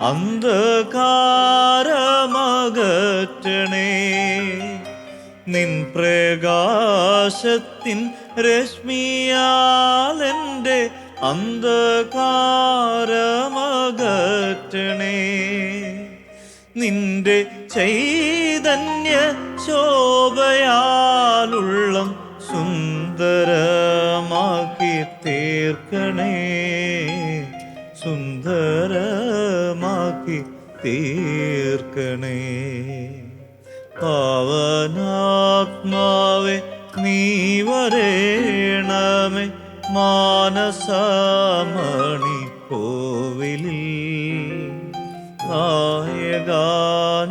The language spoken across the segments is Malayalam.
അന്ധകാരമകറ്റണേ. നിൻ പ്രകാശത്തിൻ രശ്മിയാലെന്റെ അന്ധകാരമകറ്റണേ. നിന്റെ ചൈതന്യ ശോഭയാലുള്ളം സുന്ദരമാക്കി തീർക്കണേ. തീർക്കണേ. പാവനാത്മാവെ നീ വരേണമേ. മാനസമണി കോവിലിൽ നായക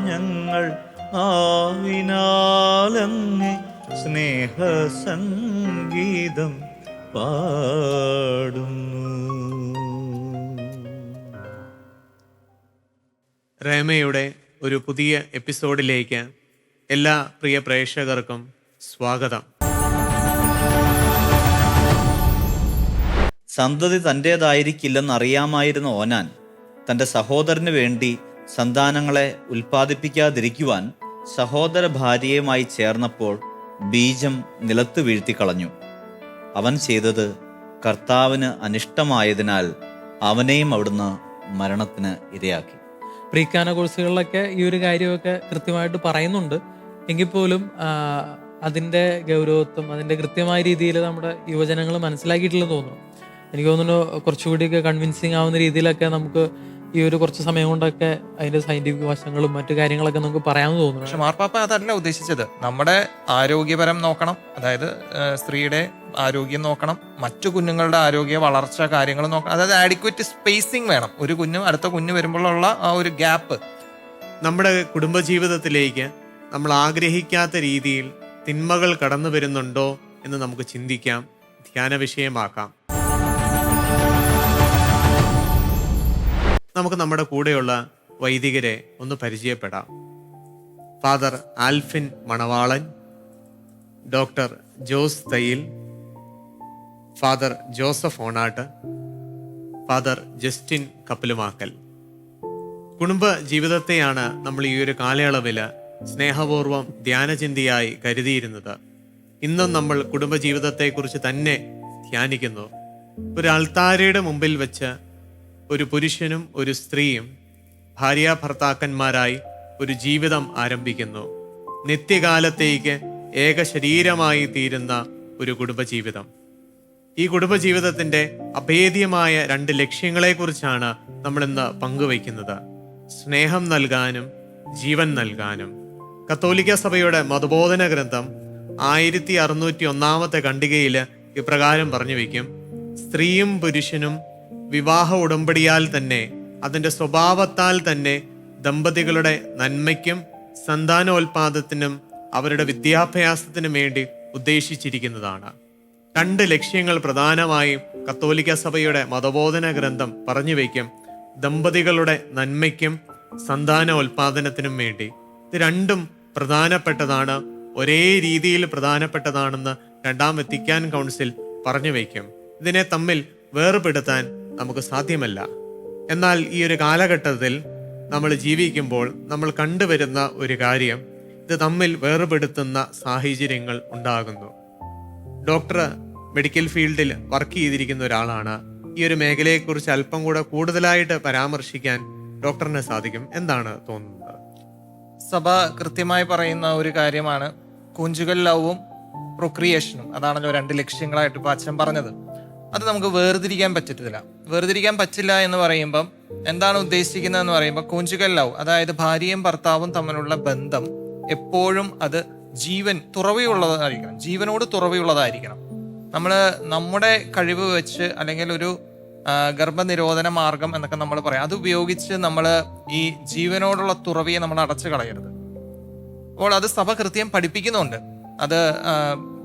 ഞങ്ങൾ ആവിനാലങ്ങ്. സ്നേഹസംഗീതം പാടുന്നു റേമയുടെ ഒരു പുതിയ എപ്പിസോഡിലേക്ക് എല്ലാ പ്രിയ പ്രേക്ഷകർക്കും സ്വാഗതം. സന്തതി തന്റേതായിരിക്കില്ലെന്ന് അറിയാമായിരുന്ന ഓനാൻ തന്റെ സഹോദരന് വേണ്ടി സന്താനങ്ങളെ ഉൽപ്പാദിപ്പിക്കാതിരിക്കുവാൻ സഹോദര ഭാര്യയുമായി ചേർന്നപ്പോൾ ബീജം നിലത്ത് വീഴ്ത്തിക്കളഞ്ഞു. അവൻ ചെയ്തത് കർത്താവിന് അനിഷ്ടമായതിനാൽ അവനെയും അവിടുന്ന് മരണത്തിന് ഇരയാക്കി. പ്രീക്കാന കോഴ്സുകളിലൊക്കെ ഈ ഒരു കാര്യമൊക്കെ കൃത്യമായിട്ട് പറയുന്നുണ്ട്. എങ്കിൽ പോലും അതിന്റെ ഗൗരവത്വം അതിന്റെ കൃത്യമായ രീതിയിൽ നമ്മുടെ യുവജനങ്ങൾ മനസ്സിലാക്കിയിട്ടില്ലെന്ന് തോന്നുന്നു. എനിക്ക് തോന്നുന്നു കുറച്ചുകൂടിയൊക്കെ കൺവിൻസിങ് ആവുന്ന രീതിയിലൊക്കെ നമുക്ക് ഈ ഒരു കുറച്ച് സമയം കൊണ്ടൊക്കെ അതിന്റെ സയന്റിഫിക് വശങ്ങളും മറ്റു കാര്യങ്ങളൊക്കെ നമുക്ക് പറയാമെന്ന് തോന്നുന്നു. പക്ഷെ മാർപ്പാപ്പ അതല്ല ഉദ്ദേശിച്ചത്. നമ്മുടെ ആരോഗ്യപരം നോക്കണം. അതായത് സ്ത്രീയുടെ ആരോഗ്യം നോക്കണം. മറ്റു കുഞ്ഞുങ്ങളുടെ ആരോഗ്യ വളർച്ച കാര്യങ്ങൾ നോക്കണം. അതായത് ആഡിക്വറ്റ് സ്പേസിങ് വേണം. ഒരു കുഞ്ഞ് അടുത്ത കുഞ്ഞ് വരുമ്പോഴുള്ള ആ ഒരു ഗ്യാപ്പ് നമ്മുടെ കുടുംബജീവിതത്തിലേക്ക് നമ്മൾ ആഗ്രഹിക്കാത്ത രീതിയിൽ തിന്മകൾ കടന്നു വരുന്നുണ്ടോ എന്ന് നമുക്ക് ചിന്തിക്കാം. ധ്യാന വിഷയമാക്കാം നമുക്ക് നമ്മുടെ കൂടെയുള്ള വൈദികരെ ഒന്ന് പരിചയപ്പെടാം. Father Alphin Manavalan doctor Jose Thayyil father Joseph Onatt father Justin Kappalumakkal കുടുംബ ജീവിതത്തെയാണ് നമ്മൾ ഈ ഒരു കാലയളവിൽ സ്നേഹപൂർവം ധ്യാനചിന്തയായി കരുതിയിരുന്നത്. ഇന്നും നമ്മൾ കുടുംബ ജീവിതത്തെക്കുറിച്ച് തന്നെ ധ്യാനിക്കുന്നു. ഒരു അൾത്താരയുടെ മുമ്പിൽ വെച്ച് ഒരു പുരുഷനും ഒരു സ്ത്രീയും ഭാര്യ ഭർത്താക്കന്മാരായി ഒരു ജീവിതം ആരംഭിക്കുന്നു. നിത്യകാലത്തേക്ക് ഏക ശരീരമായി തീരുന്ന ഒരു കുടുംബജീവിതം. ഈ കുടുംബജീവിതത്തിന്റെ അഭേദ്യമായ രണ്ട് ലക്ഷ്യങ്ങളെക്കുറിച്ചാണ് നമ്മൾ ഇന്ന് പങ്കുവയ്ക്കുന്നത്. സ്നേഹം നൽകാനും ജീവൻ നൽകാനും. കത്തോലിക്ക സഭയുടെ മതബോധന ഗ്രന്ഥം ആയിരത്തി അറുന്നൂറ്റി ഒന്നാമത്തെ ഖണ്ഡികയിൽ ഇപ്രകാരം പറഞ്ഞു വയ്ക്കും. സ്ത്രീയും പുരുഷനും വിവാഹ ഉടമ്പടിയാൽ തന്നെ അതിന്റെ സ്വഭാവത്താൽ തന്നെ ദമ്പതികളുടെ നന്മയ്ക്കും സന്താനോൽപാദത്തിനും അവരുടെ വിദ്യാഭ്യാസത്തിനും വേണ്ടി ഉദ്ദേശിച്ചിരിക്കുന്നതാണ്. രണ്ട് ലക്ഷ്യങ്ങൾ പ്രധാനമായും കത്തോലിക്ക സഭയുടെ മതബോധന ഗ്രന്ഥം പറഞ്ഞു വയ്ക്കും. ദമ്പതികളുടെ നന്മയ്ക്കും സന്താനോൽപാദനത്തിനും വേണ്ടി. ഇത് രണ്ടും പ്രധാനപ്പെട്ടതാണ് ഒരേ രീതിയിൽ പ്രധാനപ്പെട്ടതാണെന്ന് രണ്ടാം വെത്തിക്കാൻ കൗൺസിൽ പറഞ്ഞു വയ്ക്കും. ഇതിനെ തമ്മിൽ വേർപെടുത്താൻ നമുക്ക് സാധ്യമല്ല. എന്നാൽ ഈ ഒരു കാലഘട്ടത്തിൽ നമ്മൾ ജീവിക്കുമ്പോൾ നമ്മൾ കണ്ടുവരുന്ന ഒരു കാര്യം ഇത് തമ്മിൽ വേർപെടുത്തുന്ന സാഹചര്യങ്ങൾ ഉണ്ടാകുന്നു. ഡോക്ടർ മെഡിക്കൽ ഫീൽഡിൽ വർക്ക് ചെയ്തിരിക്കുന്ന ഒരാളാണ്. ഈ ഒരു മേഖലയെക്കുറിച്ച് അല്പം കൂടെ കൂടുതലായിട്ട് പരാമർശിക്കാൻ ഡോക്ടറിന് സാധിക്കും എന്താണ് തോന്നുന്നത്. സഭ കൃത്യമായി പറയുന്ന ഒരു കാര്യമാണ് കുഞ്ചുകൾ ലവും പ്രൊക്രിയേഷനും. അതാണല്ലോ രണ്ട് ലക്ഷ്യങ്ങളായിട്ട് ഇപ്പോൾ അച്ഛൻ പറഞ്ഞത്. അത് നമുക്ക് വേർതിരിക്കാൻ പറ്റത്തില്ല. വേർതിരിക്കാൻ പറ്റില്ല എന്ന് പറയുമ്പം എന്താണ് ഉദ്ദേശിക്കുന്നത് എന്ന് പറയുമ്പോൾ കോഞ്ചുകൽ ലവ് അതായത് ഭാര്യയും ഭർത്താവും തമ്മിലുള്ള ബന്ധം എപ്പോഴും അത് ജീവൻ തുറവിയുള്ളതായിരിക്കണം. ജീവനോട് തുറവിയുള്ളതായിരിക്കണം. നമ്മൾ നമ്മുടെ കഴിവ് വെച്ച് അല്ലെങ്കിൽ ഒരു ഗർഭനിരോധന മാർഗം എന്നൊക്കെ നമ്മൾ പറയാം. അത് ഉപയോഗിച്ച് നമ്മൾ ഈ ജീവനോടുള്ള തുറവിയെ നമ്മൾ അടച്ചു കളയരുത്. അപ്പോൾ അത് സഭ കൃത്യം പഠിപ്പിക്കുന്നുണ്ട്. അത്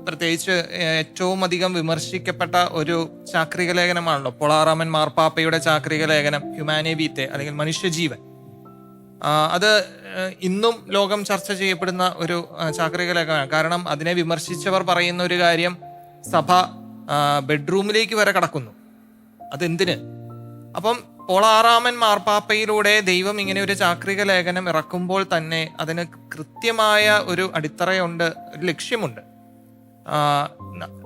പ്രത്യേകിച്ച് ഏറ്റവും അധികം വിമർശിക്കപ്പെട്ട ഒരു ചാക്രിക ലേഖനമാണല്ലോ. പൊളാറാമൻ മാർപ്പാപ്പയുടെ ചാക്രിക ലേഖനം ഹ്യൂമാനി ബീത്തെ അല്ലെങ്കിൽ മനുഷ്യജീവൻ. അത് ഇന്നും ലോകം ചർച്ച ചെയ്യപ്പെടുന്ന ഒരു ചാക്രിക ലേഖനമാണ്. കാരണം അതിനെ വിമർശിച്ചവർ പറയുന്ന ഒരു കാര്യം സഭ ബെഡ്റൂമിലേക്ക് വരെ കടക്കുന്നു. അതെന്തിന്? അപ്പം പോളാറാമൻ മാർപ്പാപ്പയിലൂടെ ദൈവം ഇങ്ങനെ ഒരു ചാക്രിക ലേഖനം ഇറക്കുമ്പോൾ തന്നെ അതിന് കൃത്യമായ ഒരു അടിത്തറയുണ്ട് ഒരു ലക്ഷ്യമുണ്ട്.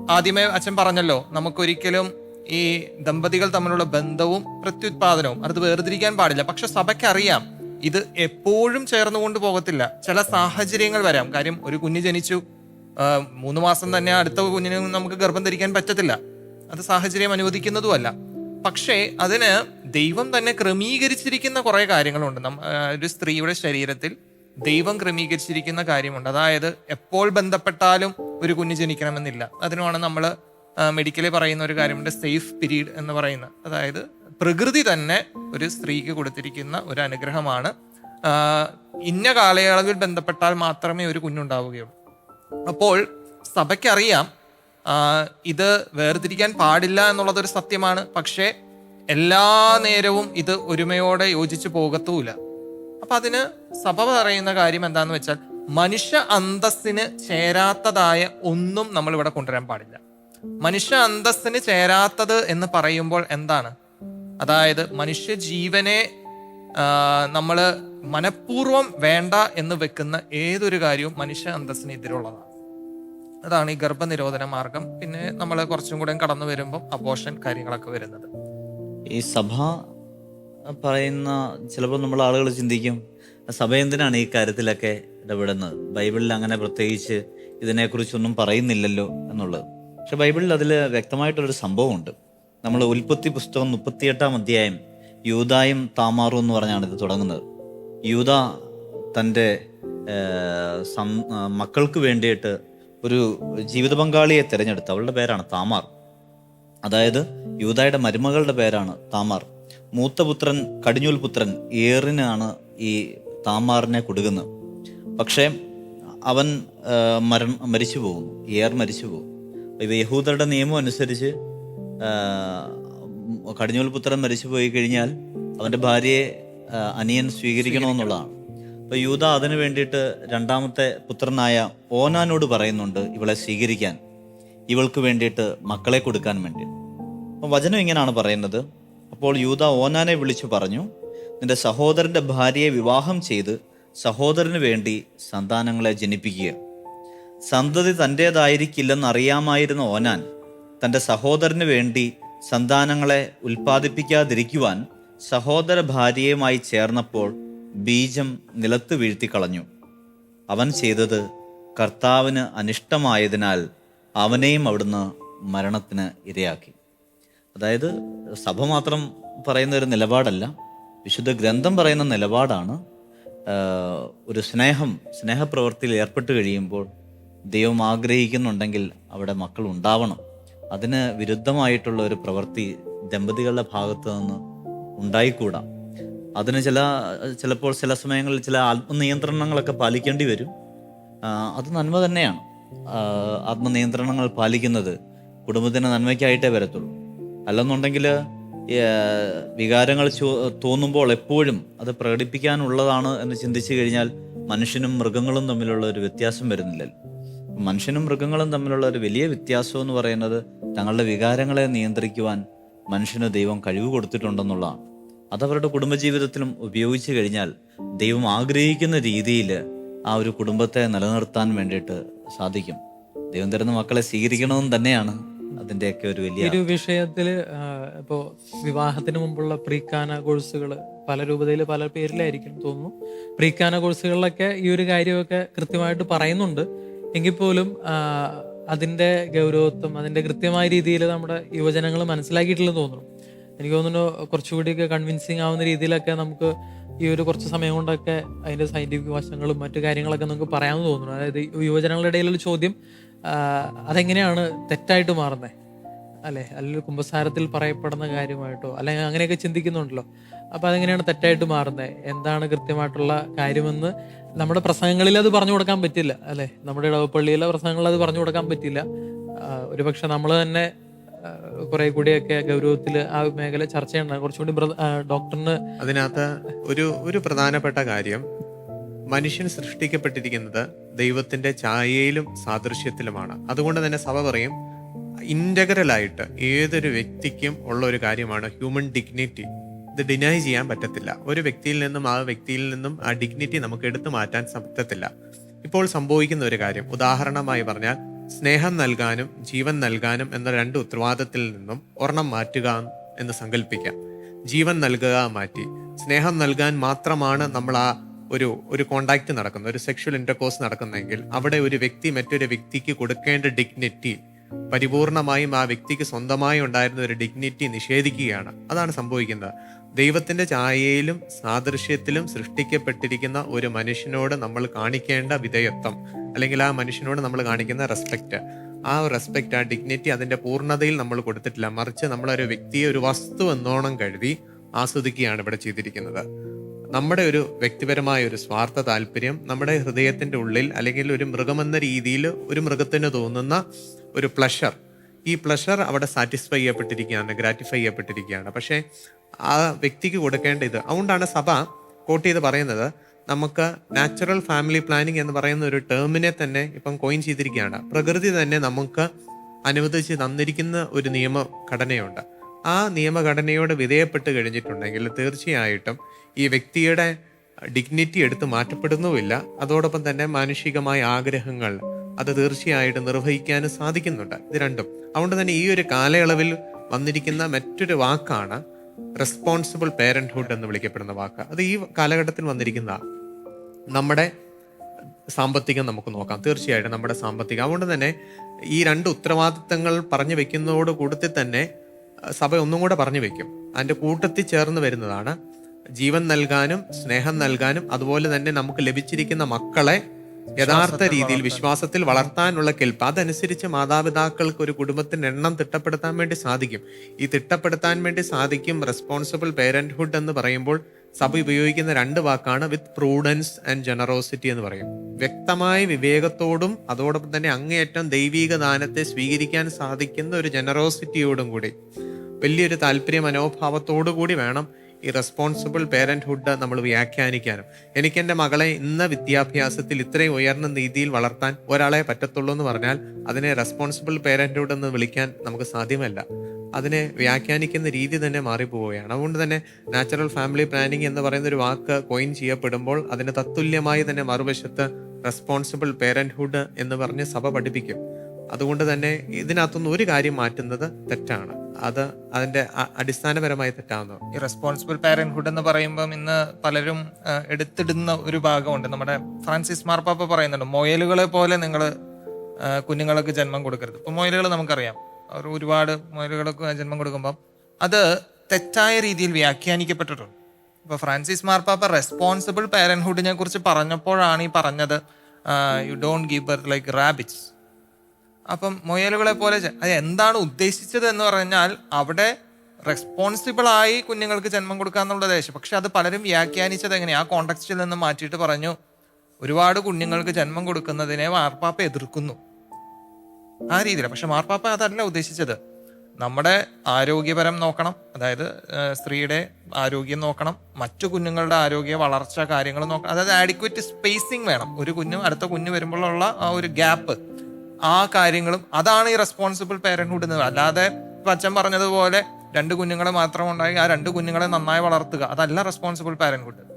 ആദ്യമേ അച്ഛൻ പറഞ്ഞല്ലോ നമുക്കൊരിക്കലും ഈ ദമ്പതികൾ തമ്മിലുള്ള ബന്ധവും പ്രത്യുത്പാദനവും അത് വേർതിരിക്കാൻ പാടില്ല. പക്ഷെ സഭയ്ക്കറിയാം ഇത് എപ്പോഴും ചേർന്നുകൊണ്ട് പോകത്തില്ല. ചില സാഹചര്യങ്ങൾ വരാം. കാര്യം ഒരു കുഞ്ഞ് ജനിച്ചു മൂന്ന് മാസം തന്നെ അടുത്ത കുഞ്ഞിന് നമുക്ക് ഗർഭം ധരിക്കാൻ പറ്റത്തില്ല. അത് സാഹചര്യം അനുവദിക്കുന്നതുമല്ല. പക്ഷേ അതിന് ദൈവം തന്നെ ക്രമീകരിച്ചിരിക്കുന്ന കുറെ കാര്യങ്ങളുണ്ട്. ഒരു സ്ത്രീയുടെ ശരീരത്തിൽ ദൈവം ക്രമീകരിച്ചിരിക്കുന്ന കാര്യമുണ്ട്. അതായത് എപ്പോൾ ബന്ധപ്പെട്ടാലും ഒരു കുഞ്ഞ് ജനിക്കണമെന്നില്ല. അതിനുമാണ് നമ്മൾ മെഡിക്കലി പറയുന്ന ഒരു കാര്യമുണ്ട് സേഫ് പീരീഡ് എന്ന് പറയുന്ന അതായത് പ്രകൃതി തന്നെ ഒരു സ്ത്രീക്ക് കൊടുത്തിരിക്കുന്ന ഒരു അനുഗ്രഹമാണ്. ഇന്ന കാലയളവിൽ ബന്ധപ്പെട്ടാൽ മാത്രമേ ഒരു കുഞ്ഞുണ്ടാവുകയുള്ളൂ. അപ്പോൾ സഭയ്ക്കറിയാം ഇത് വേർതിരിക്കാൻ പാടില്ല എന്നുള്ളതൊരു സത്യമാണ്. പക്ഷേ എല്ലാ നേരവും ഇത് ഒരുമയോടെ യോജിച്ചു പോകത്തുമില്ല അപ്പൊ അതിന് സഭ പറയുന്ന കാര്യം എന്താന്ന് വെച്ചാൽ മനുഷ്യ അന്തസ്സിന് ചേരാത്തതായ ഒന്നും നമ്മൾ ഇവിടെ കൊണ്ടുവരാൻ പാടില്ല. മനുഷ്യ അന്തസ്സിന് ചേരാത്തത് എന്ന് പറയുമ്പോൾ എന്താണ്? അതായത് മനുഷ്യ ജീവനെ നമ്മൾ മനഃപൂർവം വേണ്ട എന്ന് വെക്കുന്ന ഏതൊരു കാര്യവും മനുഷ്യ അന്തസ്സിന് എതിരുള്ളതാണ്. അതാണ് ഈ ഗർഭനിരോധന മാർഗം. പിന്നെ നമ്മൾ കുറച്ചും കൂടെ കടന്നു വരുമ്പോൾ അബോഷൻ കാര്യങ്ങളൊക്കെ വരുന്നത്. ഈ സഭ പറയുന്ന ചിലപ്പോൾ നമ്മൾ ആളുകൾ ചിന്തിക്കും സഭ എന്തിനാണ് ഈ കാര്യത്തിലൊക്കെ ഇടപെടുന്നത്. ബൈബിളിൽ അങ്ങനെ പ്രത്യേകിച്ച് ഇതിനെക്കുറിച്ചൊന്നും പറയുന്നില്ലല്ലോ എന്നുള്ളത്. പക്ഷെ ബൈബിളിൽ അതിൽ വ്യക്തമായിട്ടൊരു സംഭവമുണ്ട്. നമ്മൾ ഉൽപ്പത്തി പുസ്തകം മുപ്പത്തിയെട്ടാം അധ്യായം യൂതായും താമാറും എന്ന് പറഞ്ഞാണ് ഇത് തുടങ്ങുന്നത്. യൂത തന്റെ മക്കൾക്ക് വേണ്ടിയിട്ട് ഒരു ജീവിത പങ്കാളിയെ തിരഞ്ഞെടുത്ത് അവളുടെ പേരാണ് താമാർ. അതായത് യൂതായുടെ മരുമകളുടെ പേരാണ് താമാർ. മൂത്തപുത്രൻ കടിഞ്ഞൂൽ പുത്രൻ ഏറിനാണ് ഈ താമാറിനെ കൊടുക്കുന്നത് പക്ഷേ അവൻ മര മരിച്ചു പോകുന്നു ഏർ മരിച്ചു പോകും ഇവ യഹൂദരുടെ നിയമം അനുസരിച്ച് കടിഞ്ഞൂൽ പുത്രൻ മരിച്ചു പോയി കഴിഞ്ഞാൽ അവന്റെ ഭാര്യയെ അനിയൻ സ്വീകരിക്കണമെന്നുള്ളതാണ്. അപ്പോൾ യൂത അതിനു വേണ്ടിയിട്ട് രണ്ടാമത്തെ പുത്രനായ ഓനാനോട് പറയുന്നുണ്ട് ഇവളെ സ്വീകരിക്കാൻ. ഇവൾക്ക് വേണ്ടിയിട്ട് മക്കളെ കൊടുക്കാൻ വേണ്ടി. അപ്പം വചനം ഇങ്ങനെയാണ് പറയുന്നത്. അപ്പോൾ യൂത ഓനാനെ വിളിച്ചു പറഞ്ഞു നിന്റെ സഹോദരന്റെ ഭാര്യയെ വിവാഹം ചെയ്ത് സഹോദരന് വേണ്ടി സന്താനങ്ങളെ ജനിപ്പിക്കുക. സന്തതി തന്റേതായിരിക്കില്ലെന്നറിയാമായിരുന്ന ഓനാൻ തന്റെ സഹോദരന് വേണ്ടി സന്താനങ്ങളെ ഉൽപ്പാദിപ്പിക്കാതിരിക്കുവാൻ സഹോദര ഭാര്യയുമായി ചേർന്നപ്പോൾ ബീജം നിലത്ത് വീഴ്ത്തിക്കളഞ്ഞു. അവൻ ചെയ്തത് കർത്താവിന് അനിഷ്ടമായതിനാൽ അവനെയും അവിടുന്ന് മരണത്തിന് ഇരയാക്കി. അതായത് സഭ മാത്രം പറയുന്ന ഒരു നിലപാടല്ല വിശുദ്ധ ഗ്രന്ഥം പറയുന്ന നിലപാടാണ് ഒരു സ്നേഹം സ്നേഹപ്രവൃത്തിയിൽ ഏർപ്പെട്ട് കഴിയുമ്പോൾ ദൈവം ആഗ്രഹിക്കുന്നുണ്ടെങ്കിൽ അവിടെ മക്കൾ ഉണ്ടാവണം. അതിന് വിരുദ്ധമായിട്ടുള്ള ഒരു പ്രവൃത്തി ദമ്പതികളുടെ ഭാഗത്തു നിന്ന് ഉണ്ടായിക്കൂടാ. അതിന് ചില ചിലപ്പോൾ ചില സമയങ്ങളിൽ ചില ആത്മനിയന്ത്രണങ്ങളൊക്കെ പാലിക്കേണ്ടി വരും. അത് നന്മ തന്നെയാണ്. ആത്മനിയന്ത്രണങ്ങൾ പാലിക്കുന്നത് കുടുംബത്തിന് നന്മയ്ക്കായിട്ടേ വരത്തുള്ളൂ. അല്ലെന്നുണ്ടെങ്കിൽ വികാരങ്ങൾ തോന്നുമ്പോൾ എപ്പോഴും അത് പ്രകടിപ്പിക്കാനുള്ളതാണ് എന്ന് ചിന്തിച്ചു കഴിഞ്ഞാൽ മനുഷ്യനും മൃഗങ്ങളും തമ്മിലുള്ള ഒരു വ്യത്യാസം വരുന്നില്ലല്ലോ. മനുഷ്യനും മൃഗങ്ങളും തമ്മിലുള്ള ഒരു വലിയ വ്യത്യാസം എന്ന് പറയുന്നത് തങ്ങളുടെ വികാരങ്ങളെ നിയന്ത്രിക്കുവാൻ മനുഷ്യന് ദൈവം കഴിവ് കൊടുത്തിട്ടുണ്ടെന്നുള്ളതാണ്. അതവരുടെ കുടുംബജീവിതത്തിലും ഉപയോഗിച്ചു കഴിഞ്ഞാൽ ദൈവം ആഗ്രഹിക്കുന്ന രീതിയിൽ ആ ഒരു കുടുംബത്തെ നിലനിർത്താൻ വേണ്ടിയിട്ട് സാധിക്കും. ദൈവം തരുന്ന മക്കളെ സ്വീകരിക്കണമെന്ന് തന്നെയാണ് അതിന്റെയൊക്കെ ഒരു വലിയ ഒരു വിഷയത്തിൽ ഇപ്പോൾ വിവാഹത്തിന് മുമ്പുള്ള പ്രീക്കാന കോഴ്സുകൾ പല രൂപതയിൽ പല പേരിലായിരിക്കും തോന്നുന്നു. പ്രീക്കാന കോഴ്സുകളിലൊക്കെ ഈ ഒരു കാര്യമൊക്കെ കൃത്യമായിട്ട് പറയുന്നുണ്ട്. എങ്കിൽ പോലും അതിന്റെ ഗൗരവത്വം അതിന്റെ കൃത്യമായ രീതിയിൽ നമ്മുടെ യുവജനങ്ങൾ മനസ്സിലാക്കിയിട്ടില്ലെന്ന് തോന്നുന്നു. എനിക്ക് തോന്നുന്നു കുറച്ചുകൂടിയൊക്കെ കൺവിൻസിങ് ആവുന്ന രീതിയിലൊക്കെ നമുക്ക് ഈ ഒരു കുറച്ച് സമയം കൊണ്ടൊക്കെ അതിന്റെ സയന്റിഫിക് വശങ്ങളും മറ്റു കാര്യങ്ങളൊക്കെ നമുക്ക് പറയാമെന്ന് തോന്നുന്നു. അതായത് യുവജനങ്ങളുടെ ഇടയിലുള്ള ചോദ്യം അതെങ്ങനെയാണ് തെറ്റായിട്ട് മാറുന്നത്? അല്ലെ? അല്ലെങ്കിൽ കുംഭസാരത്തിൽ പറയപ്പെടുന്ന കാര്യമായിട്ടോ അല്ലെങ്കിൽ അങ്ങനെയൊക്കെ ചിന്തിക്കുന്നുണ്ടല്ലോ. അപ്പൊ അതെങ്ങനെയാണ് തെറ്റായിട്ട് മാറുന്നത്? എന്താണ് കൃത്യമായിട്ടുള്ള കാര്യമെന്ന് നമ്മുടെ പ്രസംഗങ്ങളിൽ അത് പറഞ്ഞു കൊടുക്കാൻ പറ്റില്ല അല്ലെ? നമ്മുടെ ഇടവപ്പള്ളിയിലെ പ്രസംഗങ്ങളിൽ അത് പറഞ്ഞു കൊടുക്കാൻ പറ്റില്ല. ഒരുപക്ഷെ നമ്മൾ തന്നെ കുറെ കൂടിയൊക്കെ ഗൗരവത്തിൽ ആ മേഖല ചർച്ച ചെയ്യണം. കുറച്ചുകൂടി ഡോക്ടറിന് അതിനകത്ത് ഒരു ഒരു പ്രധാനപ്പെട്ട കാര്യം മനുഷ്യൻ സൃഷ്ടിക്കപ്പെട്ടിരിക്കുന്നത് ദൈവത്തിന്റെ ഛായയിലും സാദൃശ്യത്തിലുമാണ്. അതുകൊണ്ട് തന്നെ സഭ പറയും ഇന്റഗ്രൽ ആയിട്ട് ഏതൊരു വ്യക്തിക്കും ഉള്ള ഒരു കാര്യമാണ് ഹ്യൂമൻ ഡിഗ്നിറ്റി ഇത് ഡിനൈ ചെയ്യാൻ പറ്റത്തില്ല. ഒരു വ്യക്തിയിൽ നിന്നും ആ വ്യക്തിയിൽ നിന്നും ആ ഡിഗ്നിറ്റി നമുക്ക് എടുത്തു മാറ്റാൻ പറ്റത്തില്ല. ഇപ്പോൾ സംഭവിക്കുന്ന ഒരു കാര്യം. ഉദാഹരണമായി പറഞ്ഞാൽ സ്നേഹം നൽകാനും ജീവൻ നൽകാനും എന്ന രണ്ട് ഉത്തരവാദിത്തത്തിൽ നിന്നും ഒരെണ്ണം മാറ്റുക എന്ന് സങ്കല്പിക്കാം ജീവൻ നൽകുക മാറ്റി. സ്നേഹം നൽകാൻ മാത്രമാണ് നമ്മൾ ആ ഒരു ഒരു കോണ്ടാക്ട് നടക്കുന്നത്. ഒരു സെക്ഷൽ ഇന്റർകോഴ്സ് നടക്കുന്നതെങ്കിൽ അവിടെ ഒരു വ്യക്തി മറ്റൊരു വ്യക്തിക്ക് കൊടുക്കേണ്ട ഡിഗ്നിറ്റി പരിപൂർണമായും ആ വ്യക്തിക്ക് സ്വന്തമായി ഉണ്ടായിരുന്ന ഒരു ഡിഗ്നിറ്റി നിഷേധിക്കുകയാണ്. അതാണ് സംഭവിക്കുന്നത്. ദൈവത്തിന്റെ ഛായയിലും സാദൃശ്യത്തിലും സൃഷ്ടിക്കപ്പെട്ടിരിക്കുന്ന ഒരു മനുഷ്യനോട് നമ്മൾ കാണിക്കേണ്ട വിധേയത്വം അല്ലെങ്കിൽ ആ മനുഷ്യനോട് നമ്മൾ കാണിക്കുന്ന റെസ്പെക്റ്റ് ആ റെസ്പെക്റ്റ് ആ ഡിഗ്നിറ്റി അതിന്റെ പൂർണതയിൽ നമ്മൾ കൊടുത്തിട്ടില്ല. മറിച്ച് നമ്മളൊരു വ്യക്തിയെ ഒരു വസ്തു എന്നോണം കരുതി ആസ്വദിക്കുകയാണ് ഇവിടെ ചെയ്തിരിക്കുന്നത്. നമ്മുടെ ഒരു വ്യക്തിപരമായ ഒരു സ്വാർത്ഥ താല്പര്യം നമ്മുടെ ഹൃദയത്തിന്റെ ഉള്ളിൽ അല്ലെങ്കിൽ ഒരു മൃഗമെന്ന രീതിയിൽ ഒരു മൃഗത്തിന് തോന്നുന്ന ഒരു പ്ലഷർ ഈ പ്ലഷർ അവിടെ സാറ്റിസ്ഫൈ ചെയ്യപ്പെട്ടിരിക്കുകയാണ് ഗ്രാറ്റിഫൈ ചെയ്യപ്പെട്ടിരിക്കുകയാണ്. പക്ഷേ ആ വ്യക്തിക്ക് കൊടുക്കേണ്ട ഇത് അതുകൊണ്ടാണ് സഭ കോട്ട് ചെയ്ത് പറയുന്നത് നമുക്ക് നാച്ചുറൽ ഫാമിലി പ്ലാനിങ് എന്ന് പറയുന്ന ഒരു ടേമിനെ തന്നെ ഇപ്പം കോയിൻ ചെയ്തിരിക്കുകയാണ്. പ്രകൃതി തന്നെ നമുക്ക് അനുവദിച്ച് തന്നിരിക്കുന്ന ഒരു നിയമഘടനയുണ്ട് ആ നിയമഘടനയോട് വിധേയപ്പെട്ട് കഴിഞ്ഞിട്ടുണ്ടെങ്കിൽ തീർച്ചയായിട്ടും ഈ വ്യക്തിയുടെ ഡിഗ്നിറ്റി എടുത്ത് മാറ്റപ്പെടുന്നുമില്ല. അതോടൊപ്പം തന്നെ മാനുഷികമായ ആഗ്രഹങ്ങൾ അത് തീർച്ചയായിട്ടും നിർവഹിക്കാനും സാധിക്കുന്നുണ്ട്. ഇത് രണ്ടും. അതുകൊണ്ട് തന്നെ ഈ ഒരു കാലയളവിൽ വന്നിരിക്കുന്ന മറ്റൊരു വാക്കാണ് റെസ്പോൺസിബിൾ പേരന്റ്ഹുഡ് എന്ന് വിളിക്കപ്പെടുന്ന വാക്ക്. അത് ഈ കാലഘട്ടത്തിൽ വന്നിരിക്കുന്ന നമ്മുടെ സാമ്പത്തികം നമുക്ക് നോക്കാം. തീർച്ചയായിട്ടും നമ്മുടെ സാമ്പത്തികം. അതുകൊണ്ട് തന്നെ ഈ രണ്ട് ഉത്തരവാദിത്തങ്ങൾ പറഞ്ഞു വെക്കുന്നതോട് കൂട്ടത്തിൽ തന്നെ സഭ ഒന്നും കൂടെ പറഞ്ഞു വെക്കും. അതിന്റെ കൂട്ടത്തിൽ ചേർന്ന് വരുന്നതാണ് ജീവൻ നൽകാനും സ്നേഹം നൽകാനും അതുപോലെ തന്നെ നമുക്ക് ലഭിച്ചിരിക്കുന്ന മക്കളെ യഥാർത്ഥ രീതിയിൽ വിശ്വാസത്തിൽ വളർത്താനുള്ള കെൽപ്പ്. അതനുസരിച്ച് മാതാപിതാക്കൾക്ക് ഒരു കുടുംബത്തിന് എണ്ണം തിട്ടപ്പെടുത്താൻ വേണ്ടി സാധിക്കും. ഈ തിട്ടപ്പെടുത്താൻ വേണ്ടി സാധിക്കും റെസ്പോൺസിബിൾ പേരന്റ്ഹുഡ് എന്ന് പറയുമ്പോൾ സഭ ഉപയോഗിക്കുന്ന രണ്ട് വാക്കാണ് വിത്ത് പ്രൂഡൻസ് ആൻഡ് ജനറോസിറ്റി എന്ന് പറയും. വ്യക്തമായ വിവേകത്തോടും അതോടൊപ്പം തന്നെ അങ്ങേയറ്റം ദൈവീക ദാനത്തെ സ്വീകരിക്കാൻ സാധിക്കുന്ന ഒരു ജനറോസിറ്റിയോടും കൂടി വലിയൊരു താല്പര്യ മനോഭാവത്തോടു കൂടി വേണം ഈ റെസ്പോൺസിബിൾ പേരന്റ്ഹുഡ് നമ്മൾ വ്യാഖ്യാനിക്കാനും. എനിക്ക് എന്റെ മകളെ ഇന്ന് വിദ്യാഭ്യാസത്തിൽ ഇത്രയും ഉയർന്ന രീതിയിൽ വളർത്താൻ ഒരാളെ പറ്റത്തുള്ളൂ എന്ന് പറഞ്ഞാൽ അതിനെ റെസ്പോൺസിബിൾ പേരന്റ്ഹുഡ് എന്ന് വിളിക്കാൻ നമുക്ക് സാധ്യമല്ല. അതിനെ വ്യാഖ്യാനിക്കുന്ന രീതി തന്നെ മാറിപ്പോവുകയാണ്. അതുകൊണ്ട് തന്നെ നാച്ചുറൽ ഫാമിലി പ്ലാനിങ് എന്ന് പറയുന്ന ഒരു വാക്ക് കോയിൻ ചെയ്യപ്പെടുമ്പോൾ അതിന് തത്തുല്യമായി തന്നെ മറുവശത്ത് റെസ്പോൺസിബിൾ പേരന്റ്ഹുഡ് എന്ന് പറഞ്ഞ് സഭ പഠിപ്പിക്കും. അതുകൊണ്ട് തന്നെ ഇതിനകത്തുനിന്ന് ഒരു കാര്യം മാറ്റുന്നത് തെറ്റാണ്. അത് അതിന്റെ അടിസ്ഥാനപരമായി തെറ്റാവുന്നു ഈ റെസ്പോൺസിബിൾ പാരന്റ്ഹുഡ് എന്ന് പറയുമ്പോൾ ഇന്ന് പലരും എടുത്തിടുന്ന ഒരു ഭാഗമുണ്ട്. നമ്മുടെ ഫ്രാൻസിസ് മാർപ്പാപ്പ പറയുന്നുണ്ട് മൊയലുകളെ പോലെ നിങ്ങൾ കുഞ്ഞുങ്ങൾക്ക് ജന്മം കൊടുക്കരുത്. ഇപ്പൊ മൊയലുകൾ നമുക്കറിയാം. അവർ ഒരുപാട് മൊയലുകൾക്ക് ജന്മം കൊടുക്കുമ്പം അത് തെറ്റായ രീതിയിൽ വ്യാഖ്യാനിക്കപ്പെട്ടിട്ടുണ്ട്. ഇപ്പൊ ഫ്രാൻസിസ് മാർപ്പാപ്പ റെസ്പോൺസിബിൾ പാരന്റ്ഹുഡിനെ കുറിച്ച് പറഞ്ഞപ്പോഴാണ് ഈ പറഞ്ഞത് you don't give birth like rabbits അപ്പം മൊയലുകളെ പോലെ അത് എന്താണ് ഉദ്ദേശിച്ചത് എന്ന് പറഞ്ഞാൽ അവിടെ റെസ്പോൺസിബിൾ ആയി കുഞ്ഞുങ്ങൾക്ക് ജന്മം കൊടുക്കുക എന്നുള്ള ദേശം പക്ഷെ അത് പലരും വ്യാഖ്യാനിച്ചത് എങ്ങനെയാ? ആ കോണ്ടക്സ്റ്റിൽ നിന്ന് മാറ്റിയിട്ട് പറഞ്ഞു ഒരുപാട് കുഞ്ഞുങ്ങൾക്ക് ജന്മം കൊടുക്കുന്നതിനെ മാർപ്പാപ്പ എതിർക്കുന്നു. ആ രീതിയിൽ പക്ഷെ മാർപ്പാപ്പ അതല്ല ഉദ്ദേശിച്ചത്. നമ്മുടെ ആരോഗ്യപരം നോക്കണം. അതായത് സ്ത്രീയുടെ ആരോഗ്യം നോക്കണം. മറ്റു കുഞ്ഞുങ്ങളുടെ ആരോഗ്യ വളർച്ച കാര്യങ്ങൾ നോക്കണം. അതായത് ആഡിക്വറ്റ് സ്പേസിങ് വേണം. ഒരു കുഞ്ഞു അടുത്ത കുഞ്ഞ് വരുമ്പോഴുള്ള ആ ഒരു ഗ്യാപ്പ് ആ കാര്യങ്ങളും അതാണ് ഈ റെസ്പോൺസിബിൾ പേരൻഹുഡ് എന്ന് അല്ലാതെ അച്ഛൻ പറഞ്ഞതുപോലെ രണ്ട് കുഞ്ഞുങ്ങളെ മാത്രം ഉണ്ടായി ആ രണ്ട് കുഞ്ഞുങ്ങളെ നന്നായി വളർത്തുക അതല്ല റെസ്പോൺസിബിൾ പാരൻഹുഡ്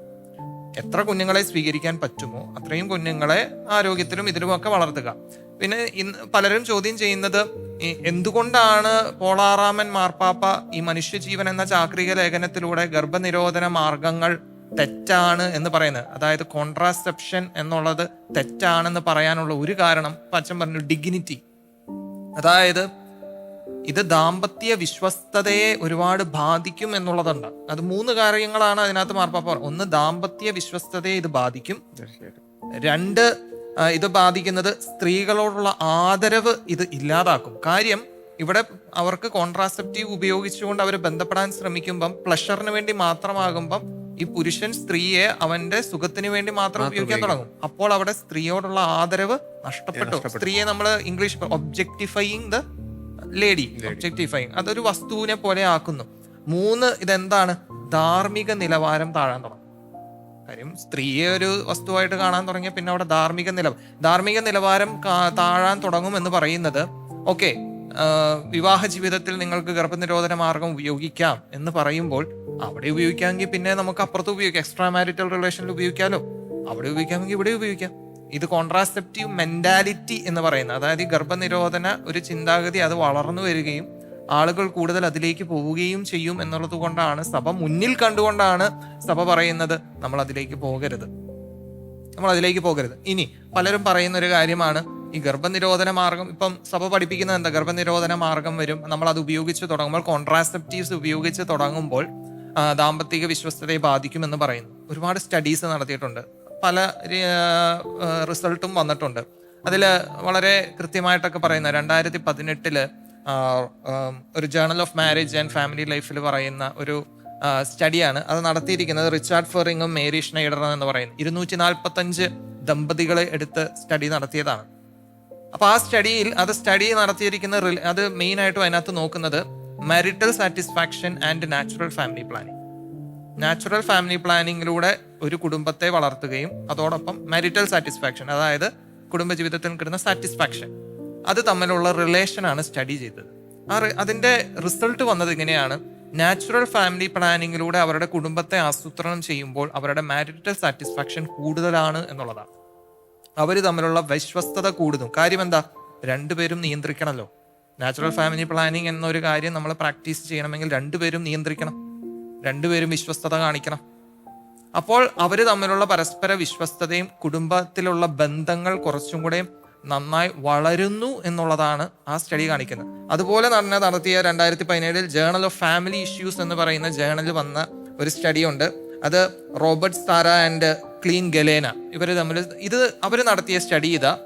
എത്ര കുഞ്ഞുങ്ങളെ സ്വീകരിക്കാൻ പറ്റുമോ അത്രയും കുഞ്ഞുങ്ങളെ ആരോഗ്യത്തിലും ഇതിലുമൊക്കെ വളർത്തുക. പിന്നെ ഇന്ന് പലരും ചോദ്യം ചെയ്യുന്നത് എന്തുകൊണ്ടാണ് പോളാറാമൻ മാർപ്പാപ്പ ഈ മനുഷ്യജീവൻ എന്ന ചാക്രിക ലേഖനത്തിലൂടെ ഗർഭനിരോധന മാർഗങ്ങൾ തെറ്റാണ് എന്ന് പറയുന്നത്. അതായത് കോൺട്രാസെപ്ഷൻ എന്നുള്ളത് തെറ്റാണെന്ന് പറയാനുള്ള ഒരു കാരണം അച്ഛൻ പറഞ്ഞു ഡിഗ്നിറ്റി അതായത് ഇത് ദാമ്പത്യ വിശ്വസ്തതയെ ഒരുപാട് ബാധിക്കും എന്നുള്ളതുണ്ട്. അത് മൂന്ന് കാര്യങ്ങളാണ് അതിനകത്ത് മാർപ്പാപ്പ. ഒന്ന് ദാമ്പത്യ വിശ്വസ്തതയെ ഇത് ബാധിക്കും. രണ്ട് ഇത് ബാധിക്കുന്നത് സ്ത്രീകളോടുള്ള ആദരവ് ഇത് ഇല്ലാതാക്കും. കാര്യം ഇവിടെ അവർക്ക് കോൺട്രാസെപ്റ്റീവ് ഉപയോഗിച്ചുകൊണ്ട് അവർ ബന്ധപ്പെടാൻ ശ്രമിക്കുമ്പം പ്ലഷറിന് വേണ്ടി മാത്രമാകുമ്പം ഈ പുരുഷൻ സ്ത്രീയെ അവന്റെ സുഖത്തിന് വേണ്ടി മാത്രം ഉപയോഗിക്കാൻ തുടങ്ങും. അപ്പോൾ അവിടെ സ്ത്രീയോടുള്ള ആദരവ് നഷ്ടപ്പെട്ടു. സ്ത്രീയെ നമ്മൾ English objectifying the lady objectifying അതൊരു വസ്തുവിനെ പോലെ ആക്കുന്നു. മൂന്ന് ഇതെന്താണ്? ധാർമ്മിക നിലവാരം താഴാൻ തുടങ്ങും. കാര്യം സ്ത്രീയെ ഒരു വസ്തുവായിട്ട് കാണാൻ തുടങ്ങിയ പിന്നെ അവിടെ ധാർമ്മിക നില ധാർമ്മിക നിലവാരം താഴാൻ തുടങ്ങും എന്ന് പറയുന്നത് ഓക്കെ വിവാഹ ജീവിതത്തിൽ നിങ്ങൾക്ക് ഗർഭനിരോധന മാർഗം ഉപയോഗിക്കാം എന്ന് പറയുമ്പോൾ അവിടെ ഉപയോഗിക്കാമെങ്കിൽ പിന്നെ നമുക്ക് അപ്പുറത്ത് ഉപയോഗിക്കാം. എക്സ്ട്രാ മാരിറ്റൽ റിലേഷനിൽ ഉപയോഗിക്കാമല്ലോ അവിടെ ഉപയോഗിക്കാമെങ്കിൽ ഇവിടെ ഉപയോഗിക്കാം. ഇത് കോൺട്രാസെപ്റ്റീവ് മെന്റാലിറ്റി എന്ന് പറയുന്നത് അതായത് ഈ ഗർഭനിരോധന ഒരു ചിന്താഗതി അത് വളർന്നു വരികയും ആളുകൾ കൂടുതൽ അതിലേക്ക് പോവുകയും ചെയ്യും എന്നുള്ളത് കൊണ്ടാണ് സഭ മുന്നിൽ കണ്ടുകൊണ്ടാണ് സഭ പറയുന്നത് നമ്മൾ അതിലേക്ക് പോകരുത്. നമ്മൾ അതിലേക്ക് പോകരുത്. ഇനി പലരും പറയുന്ന ഒരു കാര്യമാണ് ഈ ഗർഭനിരോധന മാർഗം ഇപ്പം സഭ പഠിപ്പിക്കുന്നത് എന്താ? ഗർഭനിരോധന മാർഗം വരും. നമ്മൾ അത് ഉപയോഗിച്ച് തുടങ്ങുമ്പോൾ കോൺട്രാസെപ്റ്റീവ്സ് ഉപയോഗിച്ച് തുടങ്ങുമ്പോൾ ദാമ്പത്തിക വിശ്വസ്തതയെ ബാധിക്കുമെന്ന് പറയുന്നു. ഒരുപാട് സ്റ്റഡീസ് നടത്തിയിട്ടുണ്ട്. പല റിസൾട്ടും വന്നിട്ടുണ്ട്. അതിൽ വളരെ കൃത്യമായിട്ടൊക്കെ പറയുന്ന രണ്ടായിരത്തി പതിനെട്ടിൽ ഒരു journal of marriage and family ലൈഫിൽ പറയുന്ന ഒരു സ്റ്റഡിയാണ് അത് നടത്തിയിരിക്കുന്നത് റിച്ചാർഡ് ഫെറിങ്ങും മേരി ഷ്നൈഡറും എന്ന് പറയുന്നു. ഇരുന്നൂറ്റി നാൽപ്പത്തഞ്ച് ദമ്പതികളെ എടുത്ത് സ്റ്റഡി നടത്തിയതാണ്. അപ്പോൾ ആ സ്റ്റഡിയിൽ അത് സ്റ്റഡി നടത്തിയിരിക്കുന്ന അത് മെയിനായിട്ടും അതിനകത്ത് നോക്കുന്നത് marital satisfaction and natural family planning natural family പ്ലാനിങ്ങിലൂടെ ഒരു കുടുംബത്തെ വളർത്തുകയും അതോടൊപ്പം മാരിറ്റൽ സാറ്റിസ്ഫാക്ഷൻ അതായത് കുടുംബജീവിതത്തിൽ കിട്ടുന്ന സാറ്റിസ്ഫാക്ഷൻ അത് തമ്മിലുള്ള റിലേഷനാണ് സ്റ്റഡി ചെയ്തത്. ആ റി- അതിന്റെ റിസൾട്ട് വന്നത് ഇങ്ങനെയാണ്. നാച്ചുറൽ ഫാമിലി പ്ലാനിങ്ങിലൂടെ അവരുടെ കുടുംബത്തെ ആസൂത്രണം ചെയ്യുമ്പോൾ അവരുടെ മാരിറ്റൽ സാറ്റിസ്ഫാക്ഷൻ കൂടുതലാണ് എന്നുള്ളതാണ്. അവർ തമ്മിലുള്ള വിശ്വസ്തത കൂടുന്നു. കാര്യം എന്താ? രണ്ടുപേരും നിയന്ത്രിക്കണമല്ലോ നാച്ചുറൽ ഫാമിലി പ്ലാനിങ് എന്നൊരു കാര്യം നമ്മൾ പ്രാക്ടീസ് ചെയ്യണമെങ്കിൽ രണ്ടുപേരും നിയന്ത്രിക്കണം. രണ്ടുപേരും വിശ്വസ്തത കാണിക്കണം. അപ്പോൾ അവർ തമ്മിലുള്ള പരസ്പര വിശ്വസ്തതയും കുടുംബത്തിലുള്ള ബന്ധങ്ങൾ കുറച്ചും കൂടെ നന്നായി വളരുന്നു എന്നുള്ളതാണ് ആ സ്റ്റഡി കാണിക്കുന്നത്. അതുപോലെ തന്നെ നടത്തിയ രണ്ടായിരത്തി പതിനേഴിൽ ജേണൽ ഓഫ് ഫാമിലി ഇഷ്യൂസ് എന്ന് പറയുന്ന ജേണലിൽ വന്ന ഒരു സ്റ്റഡി ഉണ്ട്. അത് Robert Sarah and Klein Galena ഇവർ തമ്മിൽ ഇത് അവർ നടത്തിയ സ്റ്റഡി ഇതാ.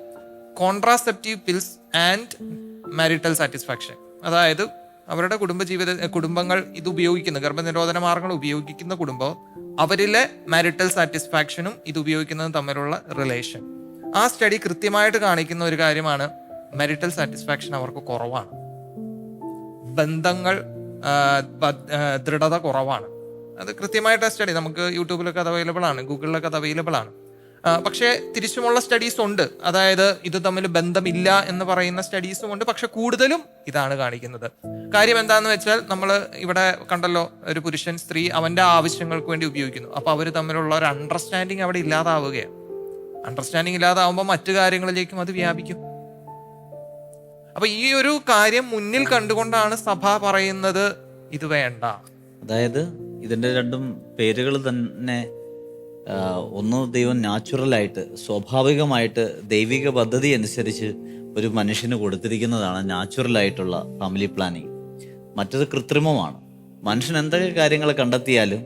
Contraceptive pills and marital satisfaction അതായത് അവരുടെ കുടുംബജീവിത കുടുംബങ്ങൾ ഇത് ഉപയോഗിക്കുന്ന ഗർഭനിരോധന മാർഗങ്ങൾ ഉപയോഗിക്കുന്ന കുടുംബം അവരിലെ മാരിറ്റൽ സാറ്റിസ്ഫാക്ഷനും ഇത് ഉപയോഗിക്കുന്നതും തമ്മിലുള്ള റിലേഷൻ ആ സ്റ്റഡി കൃത്യമായിട്ട് കാണിക്കുന്ന ഒരു കാര്യമാണ് മാരിറ്റൽ സാറ്റിസ്ഫാക്ഷൻ അവർക്ക് കുറവാണ്. ബന്ധങ്ങൾ ആ, ദൃഢത കുറവാണ്. അത് കൃത്യമായിട്ട് സ്റ്റഡി നമുക്ക് യൂട്യൂബിലൊക്കെ അത് അവൈലബിൾ ആണ് ഗൂഗിളിലൊക്കെ അത് അവൈലബിൾ ആണ്. ആ, പക്ഷേ തിരിച്ചുമുള്ള സ്റ്റഡീസ് ഉണ്ട്. അതായത് ഇത് തമ്മിൽ ബന്ധമില്ല എന്ന് പറയുന്ന സ്റ്റഡീസും ഉണ്ട്. പക്ഷെ കൂടുതലും ഇതാണ് കാണിക്കുന്നത്. കാര്യം എന്താണെന്ന് വെച്ചാൽ നമ്മൾ ഇവിടെ കണ്ടല്ലോ ഒരു പുരുഷൻ സ്ത്രീ അവന്റെ ആവശ്യങ്ങൾക്ക് വേണ്ടി ഉപയോഗിക്കുന്നു. അപ്പോൾ അവർ തമ്മിലുള്ള ഒരു അണ്ടർസ്റ്റാൻഡിങ് അവിടെ ഇല്ലാതാവുകയാണ്. അണ്ടർസ്റ്റാൻഡിങ് ഇല്ലാതാവുമ്പോൾ മറ്റു കാര്യങ്ങളിലേക്കും അത് വ്യാപിക്കും. അപ്പൊ ഈ ഒരു കാര്യം മുന്നിൽ കണ്ടുകൊണ്ടാണ് സഭ പറയുന്നത് ഇത് വേണ്ട. അതായത് ഇതിന്റെ രണ്ടും പേരുകൾ തന്നെ ഒന്ന് ദൈവം നാച്ചുറലായിട്ട് സ്വാഭാവികമായിട്ട് ദൈവിക പദ്ധതി അനുസരിച്ച് ഒരു മനുഷ്യന് കൊടുത്തിരിക്കുന്നതാണ് നാച്ചുറലായിട്ടുള്ള ഫാമിലി പ്ലാനിങ്. മറ്റത് കൃത്രിമമാണ്. മനുഷ്യൻ എന്തൊക്കെ കാര്യങ്ങൾ കണ്ടെത്തിയാലും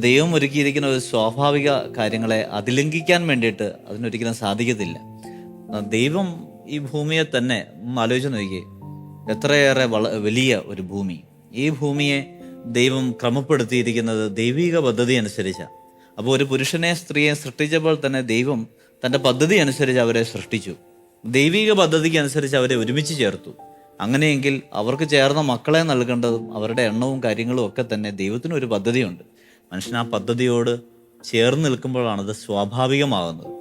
ദൈവം ഒരുക്കിയിരിക്കുന്ന ഒരു സ്വാഭാവിക കാര്യങ്ങളെ അതിലംഘിക്കാൻ വേണ്ടിയിട്ട് അതിനൊരിക്കലും സാധിക്കത്തില്ല. ദൈവം ഈ ഭൂമിയെ തന്നെ ആലോചിച്ച് നോക്കിയേ. എത്രയേറെ വള വലിയ ഒരു ഭൂമി. ഈ ഭൂമിയെ ദൈവം ക്രമപ്പെടുത്തിയിരിക്കുന്നത് ദൈവിക പദ്ധതി അനുസരിച്ചാണ്. അപ്പോൾ ഒരു പുരുഷനെ സ്ത്രീയെ സൃഷ്ടിച്ചപ്പോൾ തന്നെ ദൈവം തന്റെ പദ്ധതി അനുസരിച്ച് അവരെ സൃഷ്ടിച്ചു. ദൈവിക പദ്ധതിക്ക് അനുസരിച്ച് അവരെ ഒരുമിച്ച് ചേർത്തു. അങ്ങനെയെങ്കിൽ അവർക്ക് ചേർന്ന മക്കളെ നൽകേണ്ടതും അവരുടെ എണ്ണവും കാര്യങ്ങളും ഒക്കെ തന്നെ ദൈവത്തിന് ഒരു പദ്ധതിയുണ്ട്. മനുഷ്യൻ ആ പദ്ധതിയോട് ചേർന്ന് നിൽക്കുമ്പോഴാണ് അത് സ്വാഭാവികമാകുന്നത്.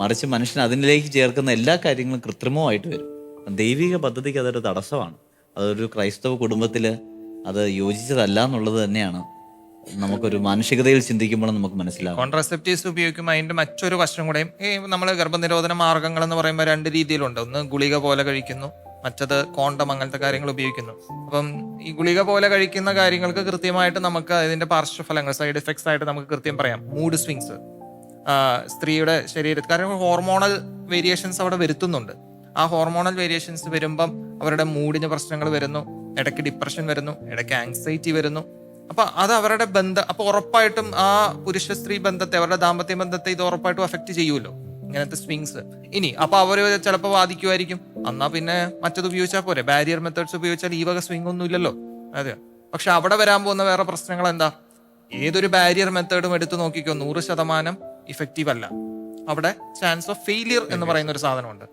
മറിച്ച് മനുഷ്യൻ അതിനിലേക്ക് ചേർക്കുന്ന എല്ലാ കാര്യങ്ങളും കൃത്രിമമായിട്ട് വരും. ദൈവിക പദ്ധതിക്ക് അതൊരു തടസ്സമാണ്. അതൊരു ക്രൈസ്തവ കുടുംബത്തിൽ അത് യോജിച്ചതല്ല എന്നുള്ളത് തന്നെയാണ് നമുക്കൊരു മാനുഷികതയിൽ ചിന്തിക്കുമ്പോൾ നമുക്ക് മനസ്സിലാവും. കോൺട്രാസെപ്റ്റീവ്സ് ഉപയോഗിക്കുമ്പോൾ അതിന്റെ മറ്റൊരു വശം കൂടെയും ഈ നമ്മൾ ഗർഭനിരോധന മാർഗങ്ങൾ എന്ന് പറയുമ്പോൾ രണ്ട് രീതിയിലുണ്ട്. ഒന്ന് ഗുളിക പോലെ കഴിക്കുന്നു മറ്റത് കോണ്ടം അങ്ങനത്തെ കാര്യങ്ങൾ ഉപയോഗിക്കുന്നു. അപ്പം ഈ ഗുളിക പോലെ കഴിക്കുന്ന കാര്യങ്ങൾക്ക് കൃത്യമായിട്ട് നമുക്ക് അതിന്റെ പാർശ്വഫലങ്ങൾ സൈഡ് എഫക്ട്സ് ആയിട്ട് നമുക്ക് കൃത്യം പറയാം. മൂഡ് സ്വിങ്സ് സ്ത്രീയുടെ ശരീരത്തിൽ കാരണം ഹോർമോണൽ വേരിയേഷൻസ് അവിടെ വരുത്തുന്നുണ്ട്. ആ ഹോർമോണൽ വേരിയേഷൻസ് വരുമ്പം അവരുടെ മൂഡിന് പ്രശ്നങ്ങൾ വരുന്നു ഇടയ്ക്ക് ഡിപ്രഷൻ വരുന്നു ഇടയ്ക്ക് ആങ്സൈറ്റി വരുന്നു. അപ്പൊ അത് അവരുടെ ബന്ധം അപ്പൊ ഉറപ്പായിട്ടും ആ പുരുഷ സ്ത്രീ ബന്ധത്തെ അവരുടെ ദാമ്പത്യ ബന്ധത്തെ ഇത് ഉറപ്പായിട്ടും അഫക്റ്റ് ചെയ്യുമല്ലോ ഇങ്ങനത്തെ സ്വിങ്സ് ഇനി അപ്പൊ അവർ ചിലപ്പോൾ വാദിക്കുമായിരിക്കും എന്നാ പിന്നെ മറ്റത് ഉപയോഗിച്ചാൽ പോരെ ബാരിയർ മെത്തേഡ്സ് ഉപയോഗിച്ചാൽ ഈ വക സ്വിംഗ് ഒന്നും ഇല്ലല്ലോ. അതെ. പക്ഷെ അവിടെ വരാൻ പോകുന്ന വേറെ പ്രശ്നങ്ങൾ എന്താ? ഏതൊരു ബാരിയർ മെത്തേഡും എടുത്തു നോക്കിക്കോ നൂറ് ശതമാനം ഇഫക്റ്റീവ് അല്ല. അവിടെ ചാൻസ് ഓഫ് ഫെയിലിയർ എന്ന് പറയുന്ന ഒരു സാധനമുണ്ട്.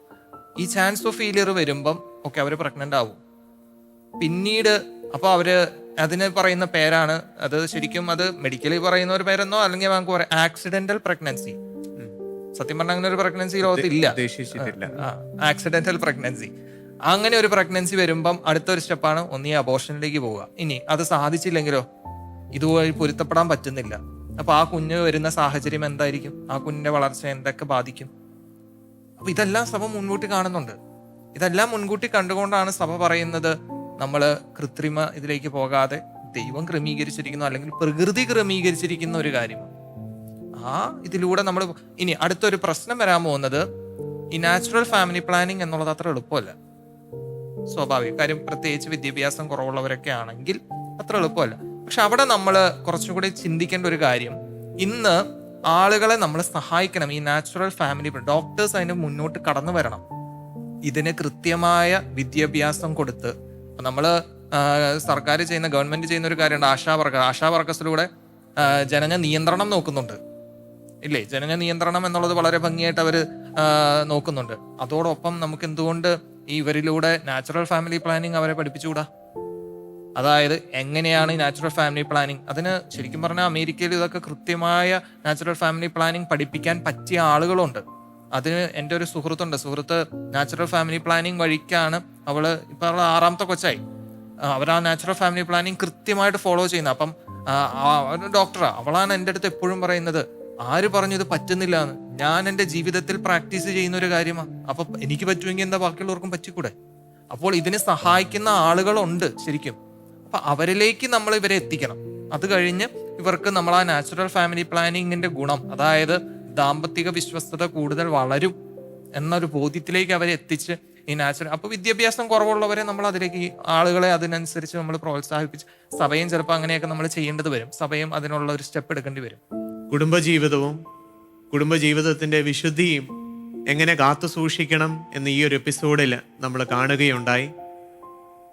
ഈ ചാൻസ് ഓഫ് ഫെയിലിയർ വരുമ്പം ഓക്കെ അവർ പ്രഗ്നന്റ് ആവും. പിന്നീട് അപ്പോൾ അവർ അതിന് പറയുന്ന പേരാണ്. അത് ശരിക്കും അത് മെഡിക്കലി പറയുന്ന ഒരു പേരെന്നോ അല്ലെങ്കിൽ നമുക്ക് പറയാം ആക്സിഡന്റൽ പ്രഗ്നൻസി സത്യം പറഞ്ഞാൽ അങ്ങനെ ഒരു പ്രഗ്നൻസി ലോകത്തില്ല. ആക്സിഡന്റൽ പ്രഗ്നൻസി അങ്ങനെ ഒരു പ്രഗ്നൻസി വരുമ്പം അടുത്തൊരു സ്റ്റെപ്പാണ് ഒന്ന് ഈ അബോർഷനിലേക്ക് പോവുക. ഇനി അത് സാധിച്ചില്ലെങ്കിലോ ഇതുവഴി പൊരുത്തപ്പെടാൻ പറ്റുന്നില്ല. അപ്പൊ ആ കുഞ്ഞ് വരുന്ന സാഹചര്യം എന്തായിരിക്കും? ആ കുഞ്ഞിന്റെ വളർച്ച എന്തൊക്കെ ബാധിക്കും? അപ്പൊ ഇതെല്ലാം സഭ മുൻകൂട്ടി കാണുന്നുണ്ട്. ഇതെല്ലാം മുൻകൂട്ടി കണ്ടുകൊണ്ടാണ് സഭ പറയുന്നത് നമ്മൾ കൃത്രിമ ഇതിലേക്ക് പോകാതെ ദൈവം ക്രമീകരിച്ചിരിക്കുന്നു അല്ലെങ്കിൽ പ്രകൃതി ക്രമീകരിച്ചിരിക്കുന്ന ഒരു കാര്യമാണ്. ആ ഇതിലൂടെ നമ്മൾ ഇനി അടുത്തൊരു പ്രശ്നം വരാൻ പോകുന്നത് ഈ നാച്ചുറൽ ഫാമിലി പ്ലാനിങ് എന്നുള്ളത് അത്ര എളുപ്പമല്ല. സ്വാഭാവിക. കാര്യം പ്രത്യേകിച്ച് വിദ്യാഭ്യാസം കുറവുള്ളവരൊക്കെ ആണെങ്കിൽ അത്ര എളുപ്പമല്ല. പക്ഷെ അവിടെ നമ്മൾ കുറച്ചുകൂടി ചിന്തിക്കേണ്ട ഒരു കാര്യം. ഇന്ന് ആളുകളെ നമ്മൾ സഹായിക്കണം. ഈ നാച്ചുറൽ ഫാമിലി ഡോക്ടേഴ്സ് അതിന് മുന്നോട്ട് കടന്നു വരണം. ഇതിന് കൃത്യമായ വിദ്യാഭ്യാസം കൊടുത്ത് നമ്മൾ സർക്കാർ ചെയ്യുന്ന ഗവൺമെന്റ് ചെയ്യുന്ന ഒരു കാര്യമുണ്ട് ആശാ വർക്കർ. ആശാ ജനന നിയന്ത്രണം നോക്കുന്നുണ്ട്. ഇല്ലേ? ജനന നിയന്ത്രണം എന്നുള്ളത് വളരെ ഭംഗിയായിട്ട് അവർ നോക്കുന്നുണ്ട്. അതോടൊപ്പം നമുക്ക് എന്തുകൊണ്ട് ഈ ഇവരിലൂടെ നാച്ചുറൽ ഫാമിലി പ്ലാനിങ് അവരെ പഠിപ്പിച്ചുകൂടാ? അതായത് എങ്ങനെയാണ് നാച്ചുറൽ ഫാമിലി പ്ലാനിങ്? അതിന് ശരിക്കും പറഞ്ഞാൽ അമേരിക്കയിൽ ഇതൊക്കെ കൃത്യമായ നാച്ചുറൽ ഫാമിലി പ്ലാനിങ് പഠിപ്പിക്കാൻ പറ്റിയ ആളുകളുണ്ട്. അതിന് എന്റെ ഒരു സുഹൃത്തുണ്ട്. സുഹൃത്ത് നാച്ചുറൽ ഫാമിലി പ്ലാനിങ് വഴിക്കാണ് അവൾ ഇപ്പൊ അവൾ ആറാമത്തെ കൊച്ചായി. അവർ ആ നാച്ചുറൽ ഫാമിലി പ്ലാനിങ് കൃത്യമായിട്ട് ഫോളോ ചെയ്യുന്നത്. അപ്പം ഡോക്ടറാണ് ഒരു ഡോക്ടറാ അവളാണ് എന്റെ അടുത്ത് എപ്പോഴും പറയുന്നത് ആര് പറഞ്ഞു ഇത് പറ്റുന്നില്ല എന്ന് ഞാൻ എന്റെ ജീവിതത്തിൽ പ്രാക്ടീസ് ചെയ്യുന്ന ഒരു കാര്യമാണ് അപ്പൊ എനിക്ക് പറ്റുമെങ്കിൽ എന്താ ബാക്കിയുള്ളവർക്കും പറ്റിക്കൂടെ? അപ്പോൾ ഇതിനെ സഹായിക്കുന്ന ആളുകളുണ്ട് ശരിക്കും. അപ്പൊ അവരിലേക്ക് നമ്മൾ ഇവരെ എത്തിക്കണം. അത് കഴിഞ്ഞ് ഇവർക്ക് നമ്മൾ ആ നാച്ചുറൽ ഫാമിലി പ്ലാനിങ്ങിന്റെ ഗുണം അതായത് ദാമ്പത്തിക വിശ്വസ്തത കൂടുതൽ വളരും എന്നൊരു ബോധ്യത്തിലേക്ക് അവരെ എത്തിച്ച് ഈ നാച്ചുറൽ അപ്പോൾ വിദ്യാഭ്യാസം കുറവുള്ളവരെ നമ്മൾ അതിലേക്ക് ഈ ആളുകളെ അതിനനുസരിച്ച് നമ്മൾ പ്രോത്സാഹിപ്പിച്ച് സഭയും ചിലപ്പോൾ അങ്ങനെയൊക്കെ നമ്മൾ ചെയ്യേണ്ടത് വരും. സഭയും അതിനുള്ള ഒരു സ്റ്റെപ്പ് എടുക്കേണ്ടി വരും. കുടുംബജീവിതവും കുടുംബജീവിതത്തിന്റെ വിശുദ്ധിയും എങ്ങനെ കാത്തു സൂക്ഷിക്കണം എന്ന് ഈ ഒരു എപ്പിസോഡിൽ നമ്മൾ കാണുകയുണ്ടായി.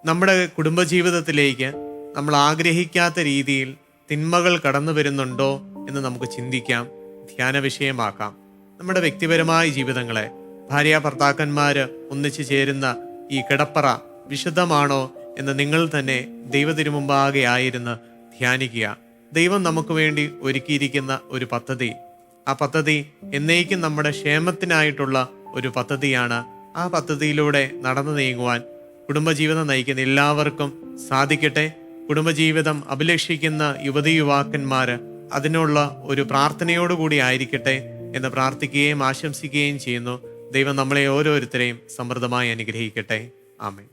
നമ്മുടെ കുടുംബജീവിതത്തിലേക്ക് നമ്മൾ ആഗ്രഹിക്കാത്ത രീതിയിൽ തിന്മകൾ കടന്നു വരുന്നുണ്ടോ എന്ന് നമുക്ക് ചിന്തിക്കാം. ധ്യാന വിഷയമാക്കാം. നമ്മുടെ വ്യക്തിപരമായ ജീവിതങ്ങളെ ഭാര്യ ഭർത്താക്കന്മാർ ഒന്നിച്ചു ചേരുന്ന ഈ കിടപ്പറ വിശുദ്ധമാണോ എന്ന് നിങ്ങൾ തന്നെ ദൈവത്തിരുമുമ്പാകെ ആയിരുന്ന് ധ്യാനിക്കുക. ദൈവം നമുക്ക് വേണ്ടി ഒരുക്കിയിരിക്കുന്ന ഒരു പദ്ധതി. ആ പദ്ധതി എന്നേക്കും നമ്മുടെ ക്ഷേമത്തിനായിട്ടുള്ള ഒരു പദ്ധതിയാണ്. ആ പദ്ധതിയിലൂടെ നടന്നു നീങ്ങുവാൻ കുടുംബജീവിതം നയിക്കുന്ന എല്ലാവർക്കും സാധിക്കട്ടെ. കുടുംബജീവിതം അഭിലഷിക്കുന്ന യുവതി യുവാക്കന്മാര് അതിനുള്ള ഒരു പ്രാർത്ഥനയോടുകൂടി ആയിരിക്കട്ടെ എന്ന് പ്രാർത്ഥിക്കുകയും ആശംസിക്കുകയും ചെയ്യുന്നു. ദൈവം നമ്മളെ ഓരോരുത്തരെയും സമൃദ്ധമായി അനുഗ്രഹിക്കട്ടെ. ആമേൻ.